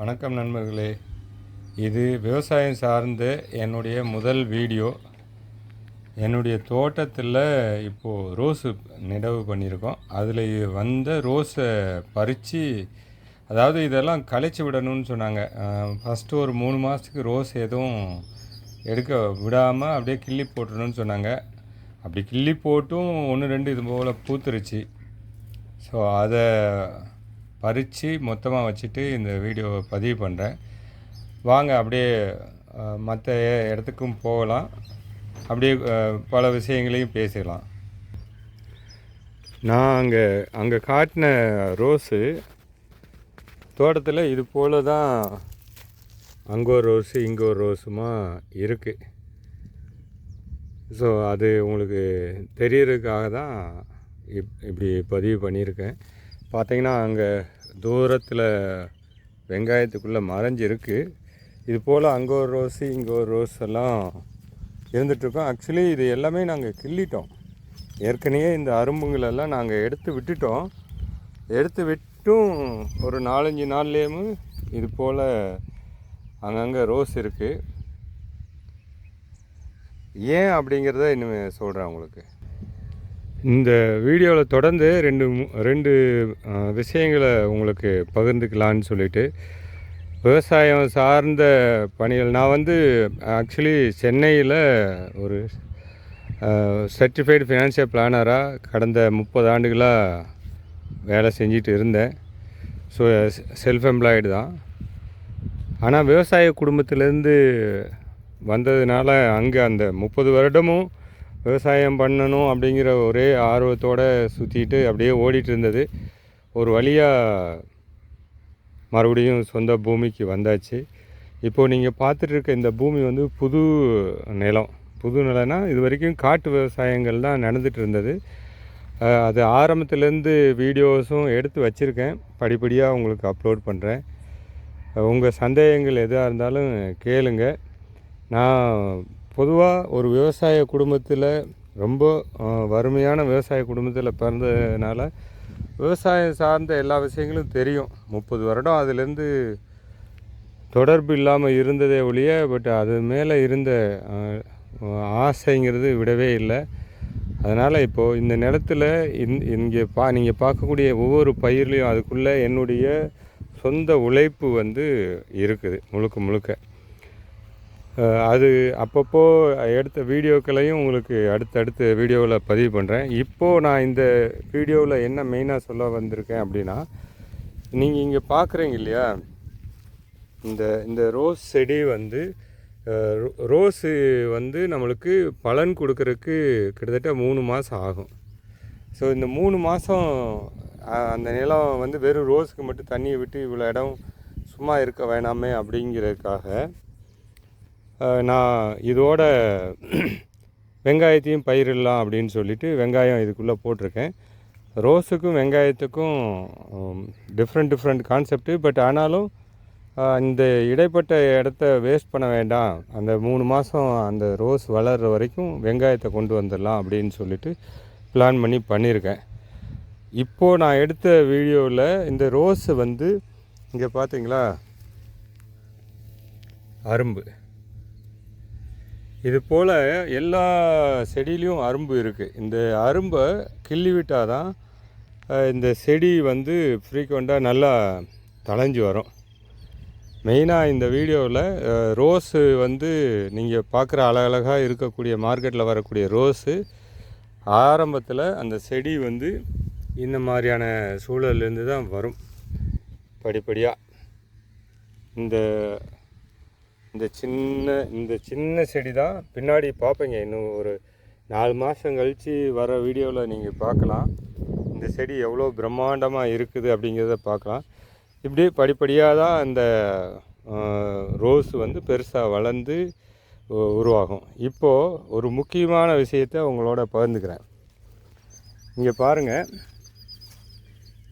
வணக்கம் நண்பர்களே. இது விவசாயம் சார்ந்த என்னுடைய முதல் வீடியோ. என்னுடைய தோட்டத்தில் இப்போது ரோஸு நிடவு பண்ணியிருக்கோம். அதில் வந்த ரோஸை பறித்து அதாவது இதெல்லாம் களைச்சி விடணும்னு சொன்னாங்க. ஃபஸ்ட்டு ஒரு மூணு மாதத்துக்கு ரோஸ் எதுவும் எடுக்க விடாமல் அப்படியே கிள்ளி போட்டுடணும்னு சொன்னாங்க. அப்படி கிள்ளி போட்டும் ஒன்று ரெண்டு இது போல் பூத்துருச்சு. ஸோ அதை பறித்து மொத்தமாக வச்சுட்டு இந்த வீடியோவை பதிவு பண்ணுறேன் வாங்க அப்படியே மற்ற இடத்துக்கும் போகலாம். அப்படியே பல விஷயங்களையும் பேசலாம் நான் அங்கே அங்கே காட்டின ரோஸு தோட்டத்தில் இது போல் தான் அங்கே ஒரு ரோஸு இங்கே ஒரு ரோஸுமா இருக்குது ஸோ அது உங்களுக்கு தெரியறதுக்காக தான் இப் இப்படி பதிவு பண்ணியிருக்கேன். பார்த்தீங்கன்னா அங்கே தூரத்தில் வெங்காயத்துக்குள்ளே மறைஞ்சிருக்கு இது போல் அங்கே ஒரு ரோஸு இங்கே ஒரு ரோஸ் எல்லாம் இருந்துகிட்ருக்கோம் ஆக்சுவலி இது எல்லாமே நாங்கள் கிள்ளிட்டோம். ஏற்கனவே இந்த அரும்புங்களெல்லாம் நாங்கள் எடுத்து விட்டுட்டோம். எடுத்து விட்டும் ஒரு நாலஞ்சு நாள்லேயும் இது போல் அங்கங்கே ரோஸ் இருக்குது ஏன் அப்படிங்கிறத இனிமேல் சொல்கிறேன் உங்களுக்கு. இந்த வீடியோவில் தொடர்ந்து ரெண்டு மு- ரெண்டு விஷயங்களை உங்களுக்கு பகிர்ந்துக்கலான்னு சொல்லிட்டு விவசாயம் சார்ந்த பணிகள். நான் வந்து ஆக்சுவலி சென்னையில் ஒரு சர்டிஃபைடு ஃபினான்ஷியல் பிளானராக கடந்த முப்பது ஆண்டுகளாக வேலை செஞ்சுட்டு இருந்தேன். ஸோ செல்ஃப் எம்ப்ளாய்டு தான். ஆனால் விவசாய குடும்பத்திலேருந்து வந்ததுனால அங்கே அந்த முப்பது வருடமும் விவசாயம் பண்ணணும் அப்படிங்கிற ஒரே ஆர்வத்தோடு சுற்றிட்டு அப்படியே ஓடிட்டு இருந்தது. ஒரு வழியாக மறுபடியும் சொந்த பூமிக்கு வந்தாச்சு. இப்போது நீங்கள் பார்த்துட்டு இருக்க இந்த பூமி வந்து புது நிலம். புது நிலம்னா இது வரைக்கும் காட்டு விவசாயங்கள் தான் நடந்துட்டு இருந்தது. அது ஆரம்பத்துலேருந்து வீடியோஸும் எடுத்து வச்சுருக்கேன். படிப்படியாக உங்களுக்கு அப்லோட் பண்ணுறேன் உங்கள் சந்தேகங்கள் எதாக இருந்தாலும் கேளுங்க. நான் பொதுவாக ஒரு விவசாய குடும்பத்தில் ரொம்ப வறுமையான விவசாய குடும்பத்தில் பிறந்ததுனால விவசாயம் சார்ந்த எல்லா விஷயங்களும் தெரியும். முப்பது வருடம் அதுலேருந்து தொடர்பு இல்லாமல் இருந்ததே ஒழிய பட் அது மேலே இருந்த ஆசைங்கிறது விடவே இல்லை. அதனால் இப்போது இந்த நிலத்தில் இந் இங்கே பா நீங்கள் பார்க்கக்கூடிய ஒவ்வொரு பயிர்லேயும் அதுக்குள்ளே என்னுடைய சொந்த உழைப்பு வந்து இருக்குது முழுக்க முழுக்க. அது அப்பப்போ எடுத்த வீடியோக்களையும் உங்களுக்கு அடுத்தடுத்து வீடியோவில் பதிவு பண்ணுறேன் இப்போது நான் இந்த வீடியோவில் என்ன மெயினாக சொல்ல வந்திருக்கேன் அப்படின்னா நீங்கள் இங்கே பார்க்குறீங்க இல்லையா? இந்த இந்த ரோஸ் செடி வந்து ரோ- ரோஸு வந்து நம்மளுக்கு பலன் கொடுக்கறதுக்கு கிட்டத்தட்ட மூணு மாதம் ஆகும். ஸோ இந்த மூணு மாதம் அந்த நிலம் வந்து வெறும் ரோஸுக்கு மட்டும் தண்ணியை விட்டு இவ்வளோ இடம் சும்மா இருக்க வேணாமே அப்படிங்கிறதுக்காக நான் இதோட வெங்காயத்தையும் பயிரிடலாம் அப்படின்னு சொல்லிட்டு வெங்காயம் இதுக்குள்ளே போட்டிருக்கேன். ரோஸுக்கும் வெங்காயத்துக்கும் டிஃப்ரெண்ட் டிஃப்ரெண்ட் கான்செப்ட்டு பட் ஆனாலும் இந்த இடைப்பட்ட இடத்த வேஸ்ட் பண்ண வேண்டாம். அந்த மூணு மாதம் அந்த ரோஸ் வளர்கிற வரைக்கும் வெங்காயத்தை கொண்டு வந்துடலாம் அப்படின்னு சொல்லிட்டு பிளான் பண்ணி பண்ணியிருக்கேன். இப்போது நான் எடுத்த வீடியோவில் இந்த ரோஸு வந்து இங்கே பார்த்தீங்களா அரும்பு. இது போல் எல்லா செடியிலையும் அரும்பு இருக்குது இந்த அரும்பை கிள்ளி விட்டால் தான் இந்த செடி வந்து ஃப்ரீக்வெண்ட்டாக நல்லா தளைஞ்சு வரும். மெயினாக இந்த வீடியோவில் ரோஸு வந்து நீங்கள் பார்க்குற அழகழகாக இருக்கக்கூடிய மார்க்கெட்டில் வரக்கூடிய ரோஸு ஆரம்பத்தில் அந்த செடி வந்து இந்த மாதிரியான சூழல்லேருந்து தான் வரும். படிப்படியாக இந்த இந்த சின்ன இந்த சின்ன செடி தான் பின்னாடி பார்ப்பீங்க இன்னும் ஒரு நாலு மாதம் கழித்து வர வீடியோவில் நீங்கள் பார்க்கலாம். இந்த செடி எவ்வளோ பிரம்மாண்டமாக இருக்குது அப்படிங்கிறத பார்க்கலாம். இப்படி படிப்படியாக தான் அந்த ரோஸ் வந்து பெருசாக வளர்ந்து உருவாகும். இப்போது ஒரு முக்கியமான விஷயத்தை உங்களோட பகிர்ந்துக்கிறேன். இங்கே பாருங்கள்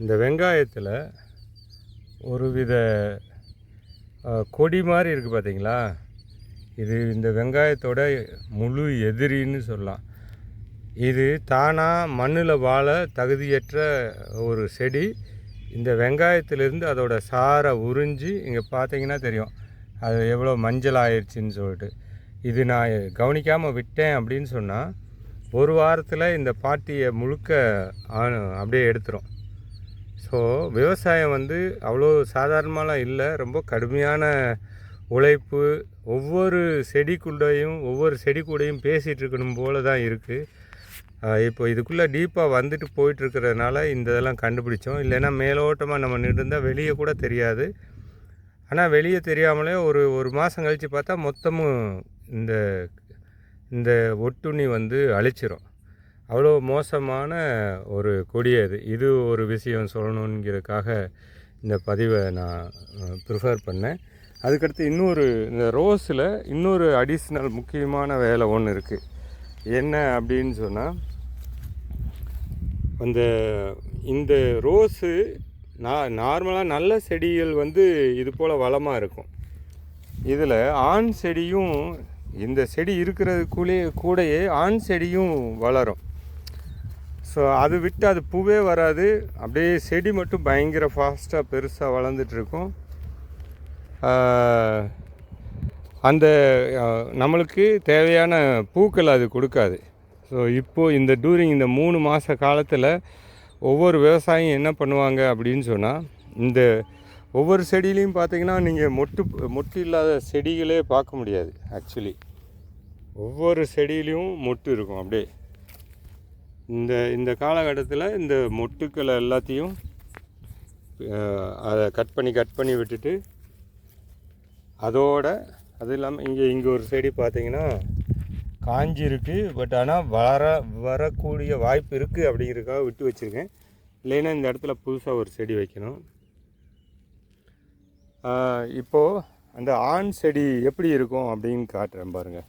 இந்த வெங்காயத்தில் ஒரு வித கொடி மாதிரி இருக்குது பார்த்தீங்களா இது இந்த வெங்காயத்தோட முழு எதிரின்னு சொல்லலாம். இது தானாக மண்ணில் வாழ தகுதியற்ற ஒரு செடி. இந்த வெங்காயத்திலிருந்து அதோட சாரை உறிஞ்சி இங்கே பார்த்தீங்கன்னா தெரியும். அது எவ்வளோ மஞ்சள் ஆயிடுச்சின்னு சொல்லிட்டு. இது நான் கவனிக்காமல் விட்டேன் அப்படின்னு சொன்னால் ஒரு வாரத்தில் இந்த பாட்டியை முழுக்க ஆ- அப்படியே எடுத்துரும். ஸோ விவசாயம் வந்து அவ்வளோ சாதாரணமாலாம் இல்லை. ரொம்ப கடுமையான உழைப்பு. ஒவ்வொரு செடிக்குள்ளையும் ஒவ்வொரு செடி கூடயும் பேசிகிட்டு இருக்கணும் போல தான் இருக்குது இப்போ இதுக்குள்ளே டீப்பாக வந்துட்டு போயிட்டுருக்கிறதுனால இந்த இதெல்லாம் கண்டுபிடிச்சோம். இல்லைன்னா மேலோட்டமாக நம்ம நின்றுந்தால் வெளியே கூட தெரியாது. ஆனால் வெளியே தெரியாமலே ஒரு ஒரு மாதம் கழித்து பார்த்தா மொத்தமும் இந்த இந்த ஒட்டுண்ணி வந்து அழிச்சிரும். அவ்வளோ மோசமான ஒரு கொடி அது இது ஒரு விஷயம் சொல்லணுங்கிறதுக்காக இந்த பதிவை நான் ப்ரிஃபர் பண்ணேன். அதுக்கடுத்து இன்னொரு இந்த ரோஸில் இன்னொரு அடிஷ்னல் முக்கியமான வேலை ஒன்று இருக்குது என்ன அப்படின்னு சொன்னால் அந்த இந்த ரோஸு நான் நார்மலாக நல்ல செடிகள் வந்து இது போல் வளமாக இருக்கும். இதில் ஆண் செடியும் இந்த செடி இருக்கிறதுக்குள்ளே கூடயே ஆண் செடியும் வளரும். ஸோ அது விட்டு அது பூவே வராது. அப்படியே செடி மட்டும் பயங்கர ஃபாஸ்ட்டாக பெருசாக வளர்ந்துட்டு இருக்கும் அந்த நம்மளுக்கு தேவையான பூக்கள் அது கொடுக்காது. ஸோ இப்போது இந்த டூரிங் இந்த மூணு மாத காலத்தில் ஒவ்வொரு விவசாயியும் என்ன பண்ணுவாங்க அப்படின்னு சொன்னால் இந்த ஒவ்வொரு செடியிலையும் பார்த்தீங்கன்னா நீங்கள் மொட்டு மொட்டு இல்லாத செடிகளே பார்க்க முடியாது ஆக்சுவலி ஒவ்வொரு செடியிலையும் மொட்டு இருக்கும் அப்படியே. இந்த இந்த காலகட்டத்தில் இந்த மொட்டுக்களை எல்லாத்தையும் அதை கட் பண்ணி கட் பண்ணி விட்டுட்டு அதோட அது இல்லாமல் இங்கே இங்கே ஒரு செடி பார்த்தீங்கன்னா காஞ்சிருக்கு பட் ஆனால் வர வரக்கூடிய வாய்ப்பு இருக்குது அப்படிங்கிறதுக்காக விட்டு வச்சுருக்கேன். இல்லைன்னா இந்த இடத்துல புதுசாக ஒரு செடி வைக்கணும். இப்போது அந்த ஆண் செடி எப்படி இருக்கும் அப்படின்னு காட்டுறேன் பாருங்கள்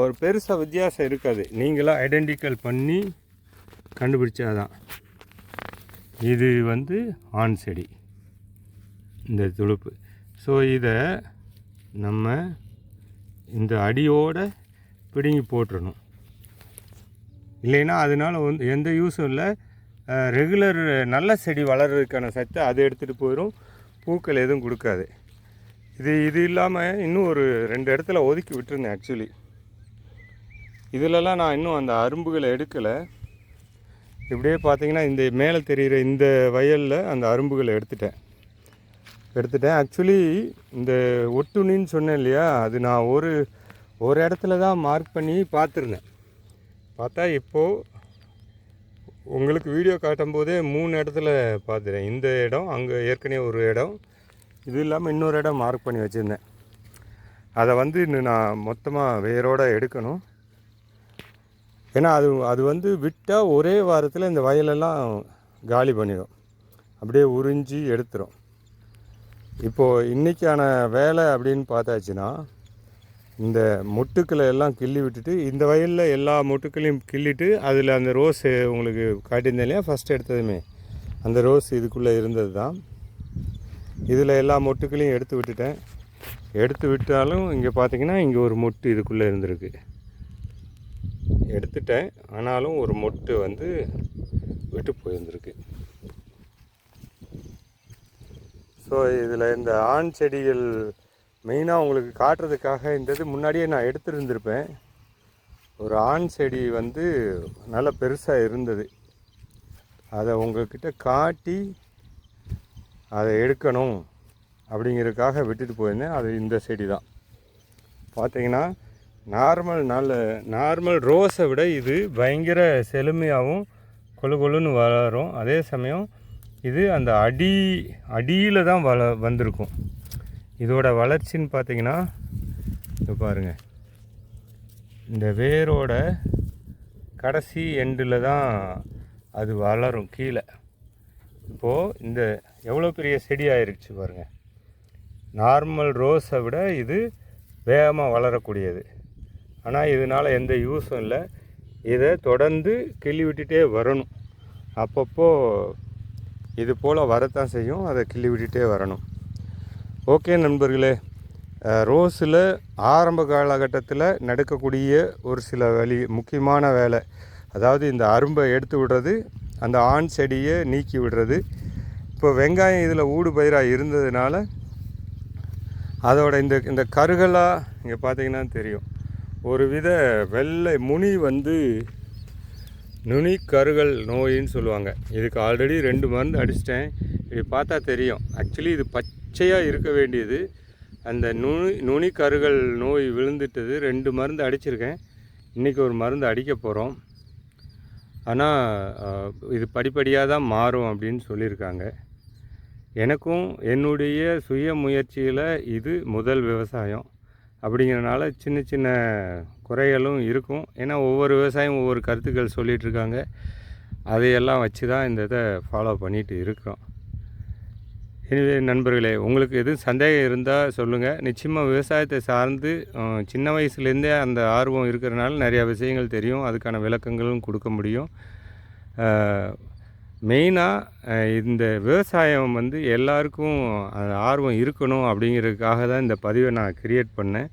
ஒரு பெருசாக வித்தியாசம் இருக்காது. நீங்களாக ஐடென்டிக்கல் பண்ணி கண்டுபிடிச்சாதான். இது வந்து ஆண் செடி. இந்த துளுப்பு. ஸோ இதை நம்ம இந்த அடியோடு பிடுங்கி போட்டுடணும் இல்லைன்னா அதனால வந்து எந்த யூஸும் இல்லை. ரெகுலர் நல்ல செடி வளர்கிறதுக்கான சத்தை அதை எடுத்துகிட்டு போயிடும் பூக்கள் எதுவும் கொடுக்காது. இது இது இல்லாமல் இன்னும் ஒரு ரெண்டு இடத்துல ஒதுக்கி விட்டுருந்தேன் ஆக்சுவலி இதிலலாம் நான் இன்னும் அந்த அரும்புகளை எடுக்கலை. இப்படியே பார்த்தீங்கன்னா இந்த மேலே தெரிகிற இந்த வயலில் அந்த அரும்புகளை எடுத்துட்டேன். எடுத்துட்டேன். ஆக்சுவலி இந்த ஒட்டுணின்னு சொன்னேன் இல்லையா? அது நான் ஒரு ஒரு இடத்துல தான் மார்க் பண்ணி பார்த்துருந்தேன். பார்த்தா இப்போது உங்களுக்கு வீடியோ காட்டும் போதே மூணு இடத்துல பார்த்துட்டேன். இந்த இடம் அங்கே ஏற்கனவே ஒரு இடம். இது இல்லாமல் இன்னொரு இடம் மார்க் பண்ணி வச்சுருந்தேன். அதை வந்து இன்னும் நான் மொத்தமாக வேரோடு எடுக்கணும். ஏன்னா அது அது வந்து விட்டால் ஒரே வாரத்தில் இந்த வயலெல்லாம் காலி பண்ணிடும் அப்படியே உறிஞ்சி எடுத்துரும். இப்போது இன்றைக்கான வேலை அப்படின்னு பார்த்தாச்சுன்னா இந்த மொட்டுக்களை எல்லாம் கிள்ளி விட்டுட்டு இந்த வயலில் எல்லா மொட்டுக்களையும் கிள்ளிட்டு அதில் அந்த ரோஸ் உங்களுக்கு காட்டியிருந்தேன் இல்லையா? ஃபஸ்ட் எடுத்ததுமே. அந்த ரோஸ் இதுக்குள்ளே இருந்தது தான் இதில் எல்லா மொட்டுக்களையும் எடுத்து விட்டுட்டேன். எடுத்து விட்டாலும் இங்கே பார்த்தீங்கன்னா இங்கே ஒரு மொட்டு இதுக்குள்ளே இருந்திருக்கு. எடுத்துட்டேன். ஆனாலும் ஒரு மொட்டு வந்து விட்டு போயிருந்திருக்கு. ஸோ இதில் இந்த ஆண் செடிகள் மெயினாக உங்களுக்கு காட்டுறதுக்காக இந்த இது முன்னாடியே நான் எடுத்துருந்துருப்பேன். ஒரு ஆண் செடி வந்து நல்ல பெருசாக இருந்தது. அதை உங்கள்கிட்ட காட்டி அதை எடுக்கணும் அப்படிங்கிறதுக்காக விட்டுட்டு போயிருந்தேன். அது இந்த செடி தான். பார்த்தீங்கன்னா நார்மல் நல்ல நார்மல் ரோஸை விட இது பயங்கர செழுமையாகவும் கொழு கொழுன்னு வளரும். அதே சமயம் இது அந்த அடி அடியில் தான் வள வந்திருக்கும். இதோட வளர்ச்சின்னு பார்த்தீங்கன்னா இது பாருங்கள் இந்த வேரோட கடைசி எண்டில் தான் அது வளரும் கீழே. இப்போது இந்த எவ்வளோ பெரிய செடி ஆயிருச்சு பாருங்கள் நார்மல் ரோஸை விட இது வேகமாக வளரக்கூடியது. ஆனால் இதனால் எந்த யூஸும் இல்லை. இதை தொடர்ந்து கிள்ளி விட்டுட்டே வரணும். அப்பப்போ இது போல் வரத்தான் செய்யும். அதை கிள்ளி விட்டுட்டே வரணும். ஓகே நண்பர்களே ரோஸில் ஆரம்ப காலகட்டத்தில் நடக்கக்கூடிய ஒரு சில வழி முக்கியமான வேலை. அதாவது இந்த அரும்பை எடுத்து விடுறது அந்த ஆண் செடியை நீக்கி விடுறது. இப்போ வெங்காயம் இதில் ஊடு பயிராக இருந்ததுனால அதோட இந்த இந்த கருகலாக இங்கே பார்த்தீங்கன்னா தெரியும். ஒரு வித வெள்ளை முனி வந்து நுனி கருகள் நோயின்னு சொல்லுவாங்க. இதுக்கு ஆல்ரெடி ரெண்டு மருந்து அடிச்சிட்டேன். இப்படி பார்த்தா தெரியும். ஆக்சுவலி இது பச்சையாக இருக்க வேண்டியது. அந்த நுனி நுனி நோய் விழுந்துட்டது. ரெண்டு மருந்து அடிச்சிருக்கேன். இன்றைக்கி ஒரு மருந்து அடிக்க போகிறோம் ஆனால் இது படிப்படியாக தான் மாறும் அப்படின்னு சொல்லியிருக்காங்க. எனக்கும் என்னுடைய சுய முயற்சியில் இது முதல் விவசாயம். அப்படிங்கிறனால சின்ன சின்ன குறைகளும் இருக்கும். ஏன்னா ஒவ்வொரு விவசாயம் ஒவ்வொரு கருத்துக்கள் சொல்லிகிட்டு இருக்காங்க அதையெல்லாம் வச்சு தான் இந்த இதை ஃபாலோ பண்ணிட்டு இருக்கிறோம். எனவே நண்பர்களே உங்களுக்கு எதுவும் சந்தேகம் இருந்தால் சொல்லுங்கள் நிச்சயமாக விவசாயத்தை சார்ந்து சின்ன வயசுலேருந்தே அந்த ஆர்வம் இருக்கிறனால நிறையா விஷயங்கள் தெரியும். அதுக்கான விளக்கங்களும் கொடுக்க முடியும். மெயினாக இந்த விவசாயம் வந்து எல்லாருக்கும் ஆர்வம் இருக்கணும் அப்படிங்கிறதுக்காக தான் இந்த பதிவை நான் கிரியேட் பண்ணேன்.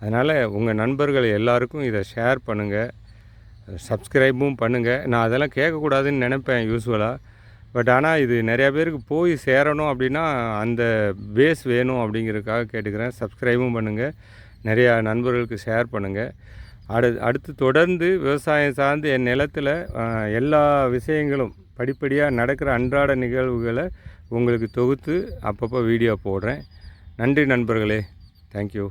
அதனால் உங்கள் நண்பர்கள் எல்லாருக்கும் இதை ஷேர் பண்ணுங்கள் சப்ஸ்கிரைபும் பண்ணுங்கள் நான் அதெல்லாம் கேட்கக்கூடாதுன்னு நினைப்பேன் யூஸ்வலாக பட் ஆனால் இது நிறையா பேருக்கு போய் சேரணும் அப்படின்னா அந்த பேஸ் வேணும் அப்படிங்கிறதுக்காக கேட்டுக்கிறேன். சப்ஸ்கிரைபும் பண்ணுங்கள் நிறையா நண்பர்களுக்கு ஷேர் பண்ணுங்கள் அடு அடுத்து தொடர்ந்து விவசாயம் சார்ந்து என் நிலத்தில் எல்லா விஷயங்களும் படிப்படியாக நடக்கிற அன்றாட நிகழ்வுகளை உங்களுக்கு தொகுத்து அப்பப்போ வீடியோ போடுறேன். நன்றி நண்பர்களே. தேங்க்யூ